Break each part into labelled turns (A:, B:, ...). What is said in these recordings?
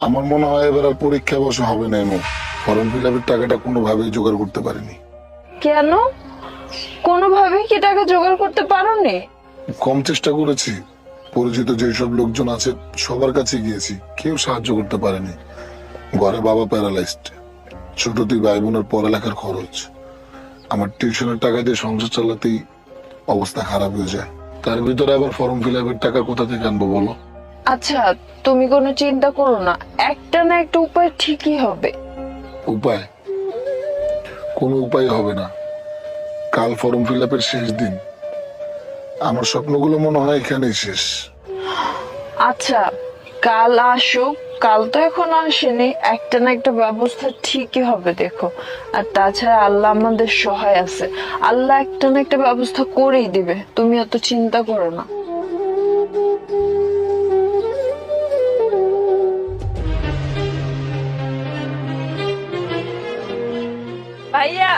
A: আমার মনে হয় এবার আর পরীক্ষা বসে হবে না এমন। ফর্ম ফিল আপের টাকাটা কোনোভাবেই জোগাড় করতে পারিনি।
B: কেন? কোনোভাবেই কি টাকা জোগাড় করতে পারোনি?
A: কম চেষ্টা করেছি। পরিচিত যেসব লোকজন আছে সবার কাছে গিয়েছি। কেউ সাহায্য করতে পারেনি। ঘরে বাবা প্যারালাইজড। ছোট দুই ভাই বোনের পড়ালেখার খরচ। আমার টিউশনের টাকা দিয়ে সংসার চালাতেই অবস্থা খারাপ হয়ে যায়। তার ভিতরে আবার ফর্ম ফিল আপের টাকা কোথা থেকে আনব বলো?
B: আচ্ছা তুমি কোনো চিন্তা করো না একটা না একটা উপায় ঠিকই হবে।
A: উপায়? কোনো উপায় হবে না। কাল ফর্ম ফিল আপের শেষ দিন। আমার স্বপ্নগুলো মনে হয় এখানেই শেষ।
B: আচ্ছা কাল আসুক কাল তো এখন আসেনি একটা না একটা ব্যবস্থা ঠিকই হবে দেখো। আর তাছাড়া আল্লাহ আমাদের সহায় আছে। আল্লাহ একটা না একটা ব্যবস্থা করেই দিবে তুমি অত চিন্তা করো না। ভাইয়া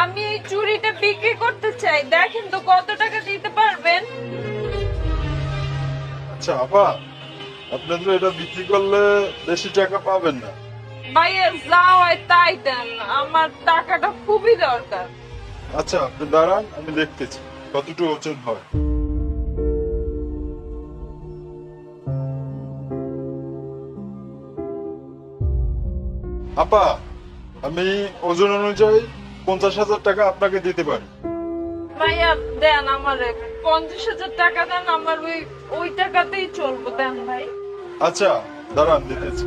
B: আমি এই চুড়িটা বিক্রি করতে চাই। দেখেন তো কত টাকা দিতে পারবেন।
C: আচ্ছা আপা আপনি তো এটা বিক্রি করলে বেশি টাকা পাবেন না।
B: ভাইয়া যা হয় তাই দেন। আমার টাকাটা খুবই দরকার।
C: আচ্ছা আপনি দাঁড়ান আমি দেখতেছি কতটুকু ওজন হয়। আপা আমি ওজন অনুযায়ী পঞ্চাশ হাজার টাকা আপনাকে দিতে পারি।
B: ভাইয়া দেন আমার। পঞ্চাশ হাজার টাকা দেন আমার ওই ওই টাকাতেই চলবো দেন ভাই।
C: আচ্ছা দাঁড়ান দিতেছি।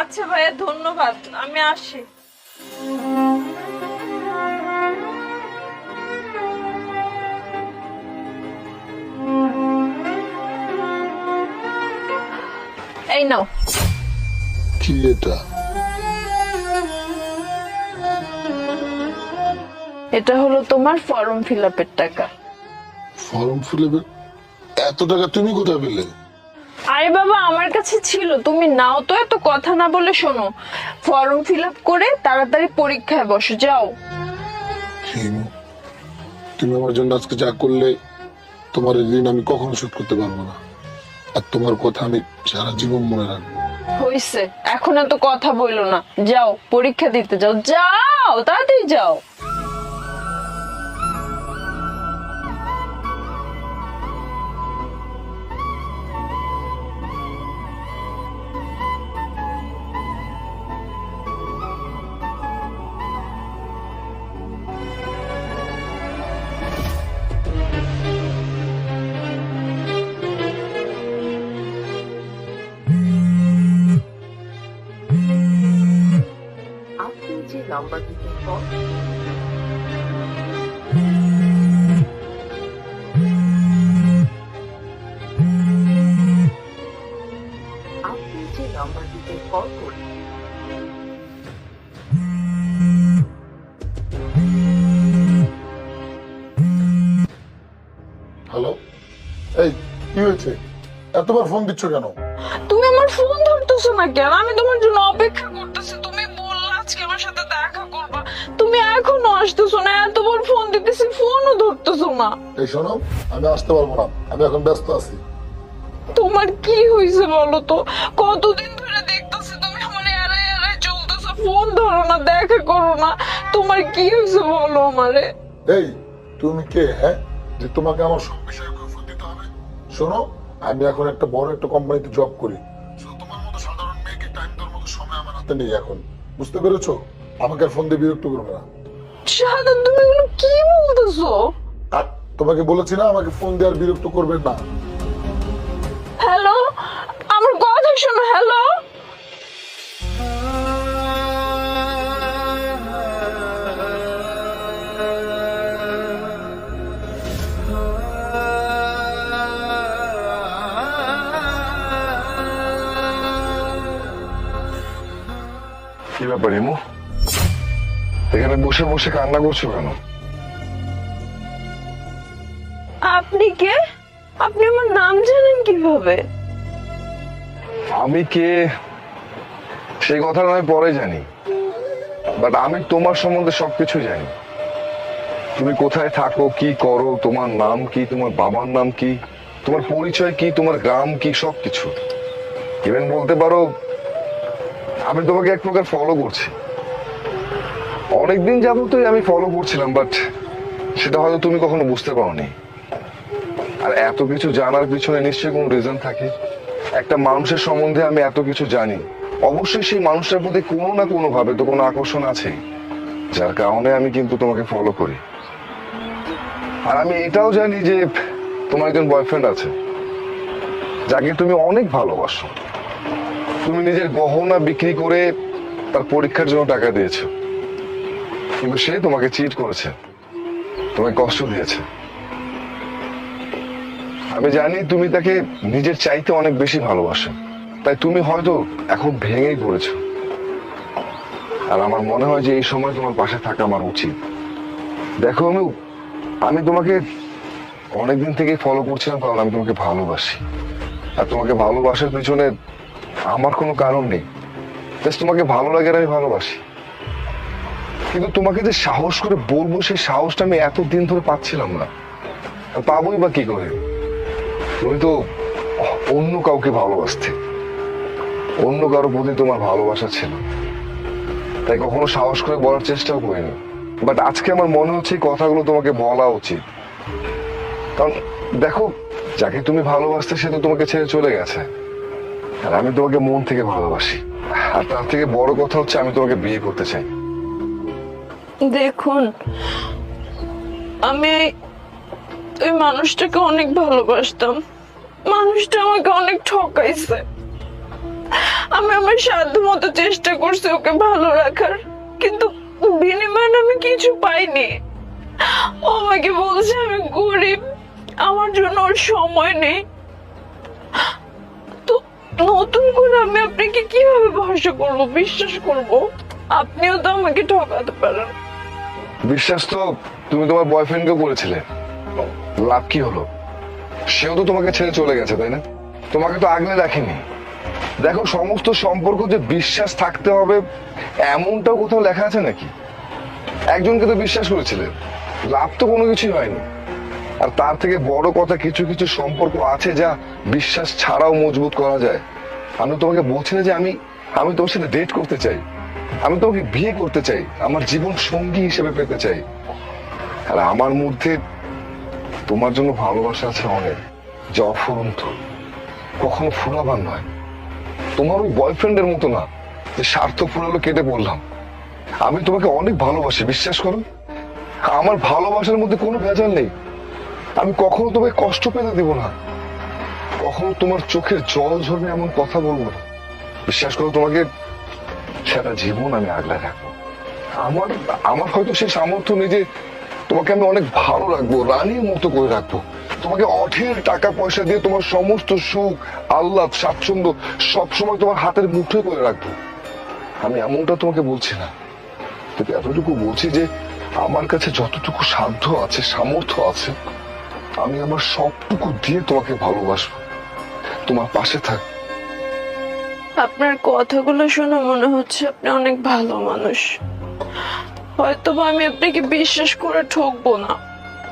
B: আচ্ছা ভাইয়া ধন্যবাদ। আমি আসি। এই নাও।
A: কি এটা?
B: এটা হলো তোমার ফর্ম ফিল আপের টাকা।
A: ফর্ম ফিল আপের এত টাকা তুমি কোথায় পেলে?
B: আরে বাবা আমার কাছে ছিল। তুমি নাও তো এত কথা না বলে শোনো। ফর্ম ফিল আপ করে তাড়াতাড়ি পরীক্ষায় বসো যাও।
A: তুমি আমার জন্য আজকে যা করলে তোমার ঋণ আমি কখনো শোধ করতে পারব না। আর তোমার কথা আমি সারা জীবন মনে রাখব।
B: হইছে, এখন এত কথা বইলো না। যাও, পরীক্ষা দিতে যাও। যাও, তাড়াতাড়ি যাও।
D: নাম্বারটিতে কল আপনি যে নাম্বারটিতে কল করলেন
A: হ্যালো? এই কি হয়েছে? এতবার ফোন দিচ্ছ কেন?
B: তুমি আমার ফোন ধরতেছো না কেন? আমি তোমার জন্য অপেক্ষা করতেছি আসতেছো না এতবার ফোন দিতেছি ফোনও ধরতেছো না।
A: এই শোনো আমি আসতে পারব না আমি এখন ব্যস্ত আছি।
B: তোমার কি হয়েছে বলো তো? কতদিন ধরে দেখতেছি তুমি আমার এড়াই এড়াই চলতেছো ফোন ধরো না দেখা করো না। তোমার কি হয়েছে বলো আমারে?
A: এই তুমি কে হ্যাঁ? যে তোমাকে আমার সব বিষয়ে কৈফিয়ত দিতে হবে? শোনো আমি এখন একটা বড় একটা কোম্পানিতে জব করি। তোমার মতো সাধারণ মেয়েকে টাইম দেওয়ার মতো সময় আমার হাতে নেই এখন। বুঝতে পেরেছ? আমাকে ফোন দিয়ে বিরক্ত করবে না।
B: শাহাদাত তুমি এগুলো কি বলতেছো?
A: আর তোমাকে বলেছি না আমাকে ফোন দিয়ে আর বিরক্ত করবেন না।
B: হ্যালো? আমার কথা শোনো হ্যালো?
E: কি ব্যাপার ইমু এখানে বসে বসে কান্না করছ কেন?
B: আপনি কে? আপনি আমার নাম জানেন কীভাবে?
E: আমি কে? সেই কথা নয় পরে জানি। বাট আমি তোমার সম্বন্ধে সবকিছু জানি। তুমি কোথায় থাকো কি করো তোমার নাম কি তোমার বাবার নাম কি তোমার পরিচয় কি তোমার গ্রাম কি সবকিছু। ইভেন বলতে পারো আমি তোমাকে এক প্রকার ফলো করছি। অনেকদিন যাবতই আমি ফলো করছিলাম বাট সেটা হয়তো তুমি কখনো বুঝতে পারোনি। আর এত কিছু জানার পিছনে নিশ্চয়ই কোনো রিজন থাকে। একটা মানুষের সম্বন্ধে আমি এত কিছু জানি। অবশ্যই সেই মানুষটার প্রতি কোনো না কোনো ভাবে তো কোনো আকর্ষণ আছে। যার কারণে আমি কিন্তু তোমাকে ফলো করি। আর আমি এটাও জানি যে তোমার একজন বয়ফ্রেন্ড আছে, যাকে তুমি অনেক ভালোবাসো। তুমি নিজের গহনা বিক্রি করে তার পরীক্ষার জন্য টাকা দিয়েছ। কিন্তু সে তোমাকে চিট করেছে। তোমাকে কষ্ট দিয়েছে। আমি জানি তুমি তাকে নিজের চাইতে অনেক বেশি ভালোবাসো। তাই তুমি হয়তো এখন ভেঙেই পড়েছো। আর আমার মনে হয় যে এই সময় তোমার পাশে থাকা আমার উচিত। দেখো আমি আমি তোমাকে অনেকদিন থেকে ফলো করছিলাম কারণ আমি তোমাকে ভালোবাসি। আর তোমাকে ভালোবাসার পিছনে আমার কোনো কারণ নেই। জাস্ট তোমাকে ভালো লাগে আমি ভালোবাসি। কিন্তু তোমাকে যে সাহস করে বলব, সেই সাহসটা আমি এতদিন ধরে পাচ্ছিলাম না। পাবোই বা কি করে? তুমি তো অন্য কাউকে ভালোবাসতে। অন্য কারও প্রতি তোমার ভালোবাসা ছিল। তাই কখনো সাহস করে বলার চেষ্টাও করিনি। বাট আজকে আমার মনে হচ্ছে এই কথাগুলো তোমাকে বলা উচিত। কারণ দেখো, যাকে তুমি ভালোবাসতে, সে তো তোমাকে ছেড়ে চলে গেছে। আর আমি তোমাকে মন থেকে ভালোবাসি। আর তার থেকে বড় কথা হচ্ছে আমি তোমাকে বিয়ে করতে চাই।
B: দেখুন, আমি ওই মানুষটাকে অনেক ভালোবাসতাম। মানুষটা আমাকে অনেক ঠকাইছে। আমি আমার সাধ্য মতো চেষ্টা করছি ওকে ভালো রাখার, কিন্তু বিনিময়ে আমি কিছু পাইনি। ও আমাকে বলছে, আমি গরিব, আমার জন্য ওর সময় নেই। তো নতুন করে আমি আপনাকে কীভাবে ভরসা করব, বিশ্বাস করব? আপনিও তো আমাকে ঠকাতে পারেন।
E: বিশ্বাস তো তুমি তোমার বয়ফ্রেন্ডকে করেছিলে লাভ কি হলো? সেও তো তোমাকে ছেড়ে চলে গেছে, তাই না? তোমাকে তো আগলে রাখেনি। দেখো, সমস্ত সম্পর্ক যে বিশ্বাস থাকতে হবে, এমনটাও কোথাও লেখা আছে নাকি? একজনকে তো বিশ্বাস করেছিলেন লাভ তো কোনো কিছুই হয়নি। আর তার থেকে বড় কথা কিছু কিছু সম্পর্ক আছে যা বিশ্বাস ছাড়াও মজবুত করা যায়। আমি তোমাকে বলছি না যে আমি আমি তোমার সাথে ডেট করতে চাই। আমি তোমাকে বিয়ে করতে চাই, আমার জীবন সঙ্গী হিসেবে পেতে চাই। আর আমার মধ্যে তোমার জন্য ভালোবাসা আছে অনেক, যা অফুরন্ত, কখনো ফুরাবার নয়। তোমার ওই বয়ফ্রেন্ডের মতো না, যে স্বার্থ ফুরালো কেটে পড়লাম আমি তোমাকে অনেক ভালোবাসি, বিশ্বাস করো। আমার ভালোবাসার মধ্যে কোনো ভেজাল নেই। আমি কখনো তোমাকে কষ্ট পেতে দেব না। কখনো তোমার চোখের জল ঝরবে এমন কথা বলব না। বিশ্বাস করো, তোমাকে সারা জীবন আমি আগলে রাখব আমার আমার হয়তো সেই সামর্থ্য নেই যে তোমাকে আমি অনেক ভালো রাখব, রানীর মতো করে রাখব। তোমাকে অঢেল টাকা পয়সা দিয়ে তোমার সমস্ত সুখ, আহ্লাদ, স্বাচ্ছন্দ্য সবসময় তোমার হাতের মুঠোয় করে রাখব। আমি এমনটা তোমাকে বলছি না। কিন্তু এতটুকু বলছি যে আমার কাছে যতটুকু সাধ্য আছে, সামর্থ্য আছে, আমি আমার সবটুকু দিয়ে তোমাকে ভালোবাসবো। তোমার পাশে থাক
B: আপনার কথাগুলো শুনে মনে হচ্ছে আপনি অনেক ভালো মানুষ। হয়তো আমি আপনাকে বিশ্বাস করে ঠকবো না।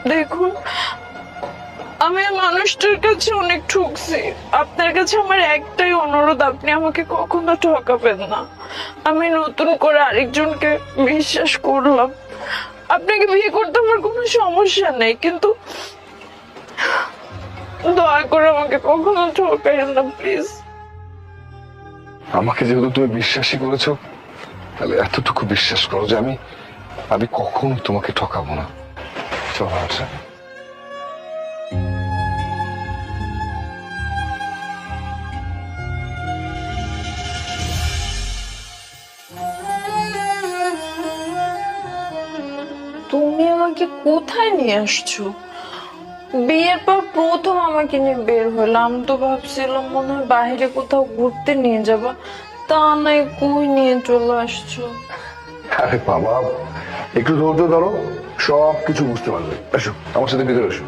B: দেখুন, আমি মানুষটার কাছে অনেক ঠকছি। আপনার কাছে আমার একটাই অনুরোধ, আপনি আমাকে কখনো ঠকাবেন না। আমি নতুন করে আরেকজনকে বিশ্বাস করলাম। আপনাকে বিয়ে করতে আমার কোনো সমস্যা নেই, কিন্তু দয়া করে আমাকে কখনো ঠকাইন না, প্লিজ।
E: আমাকে যেহেতু তুমি বিশ্বাসই করেছ, তাহলে এতটুকু বিশ্বাস করো যে আমি আমি কখনো তোমাকে ঠকাবো না চলো সাথে।
B: তুমি আমাকে কোথায় নিয়ে আসছো বিয়ের পর প্রথম আমাকে নিয়ে বের হলাম। তো ভাবছিলাম মনে হয় বাইরে কোথাও ঘুরতে নিয়ে যাবা। তা নাই কই নিয়ে চলে আসছো?
E: আরে বাবা একটু ধৈর্য ধরো সব কিছু বুঝতে পারবে। এসো আমার সাথে ভিতরে এসো।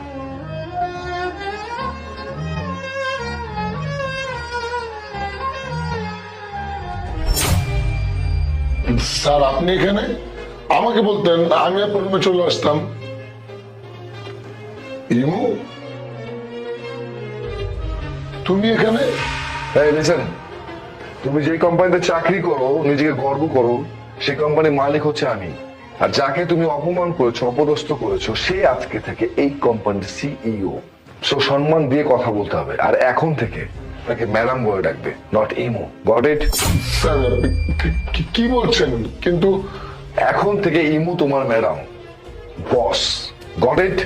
A: স্যার আপনি এখানে? আমাকে বলতেন আমি আপনার রুমে চলে আসতাম। ইমু তুমি এখানে
E: লিসেন তুমি যে কোম্পানিতে চাকরি করো নিজেকে গর্ব করো সেই কোম্পানির মালিক হচ্ছে আমি আর যাকে তুমি অপমান করেছ অপদস্থ করেছ সে আজকে থেকে এই কোম্পানির সিইও সো সম্মান দিয়ে কথা বলতে হবে আর এখন থেকে তাকে ম্যাডাম বলে ডাকবে নট ইমো গট ইট
A: কি- বলছেন কিন্তু
E: এখন থেকে ইমু তোমার ম্যাডাম বস গট ইট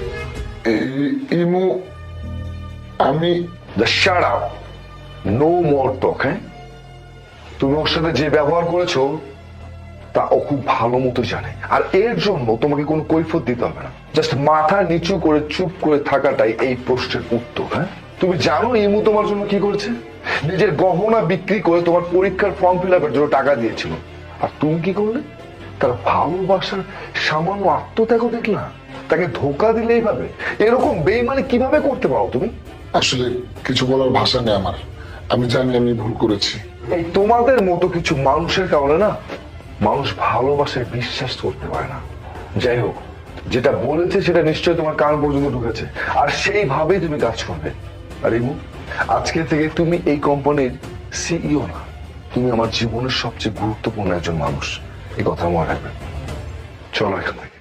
A: ইমু আমি
E: শাট নো মোর টক হ্যাঁ? তুমি ওর সাথে যে ব্যবহার করেছ, তা ও খুব ভালো মতো জানে। আর এর জন্য তোমাকে কোনো কৈফত দিতে হবে না। জাস্ট মাথা নিচু করে, চুপ করে থাকাটাই এই প্রশ্নের উত্তর হ্যাঁ? তুমি জানো ইমু তোমার জন্য কি করেছে? নিজের গহনা বিক্রি করে তোমার পরীক্ষার ফর্ম ফিল আপের জন্য টাকা দিয়েছিল। আর তুমি কি করলে? তার ভালোবাসার সামান্য আত্মত্যাগও দেখলে? না তাকে ধোকা দিলে এইভাবে এরকম বেইমানি কীভাবে করতে পারো তুমি?
A: আসলে কিছু বলার ভাষা নেই আমার। আমি জানি আমি ভুল করেছি।
E: এই তোমাদের মতো কিছু মানুষের কারণে না মানুষ ভালোবাসায় বিশ্বাস করতে পারে না। যাই হোক যেটা বলেছে সেটা নিশ্চয়ই তোমার কান পর্যন্ত ঢুকেছে। আর সেইভাবেই তুমি কাজ করবে। আর ইমু আজকে থেকে তুমি এই কোম্পানির সিইও না। তুমি আমার জীবনের সবচেয়ে গুরুত্বপূর্ণ একজন মানুষ। এই কথা মনে রাখবে। চলো এখান থেকে।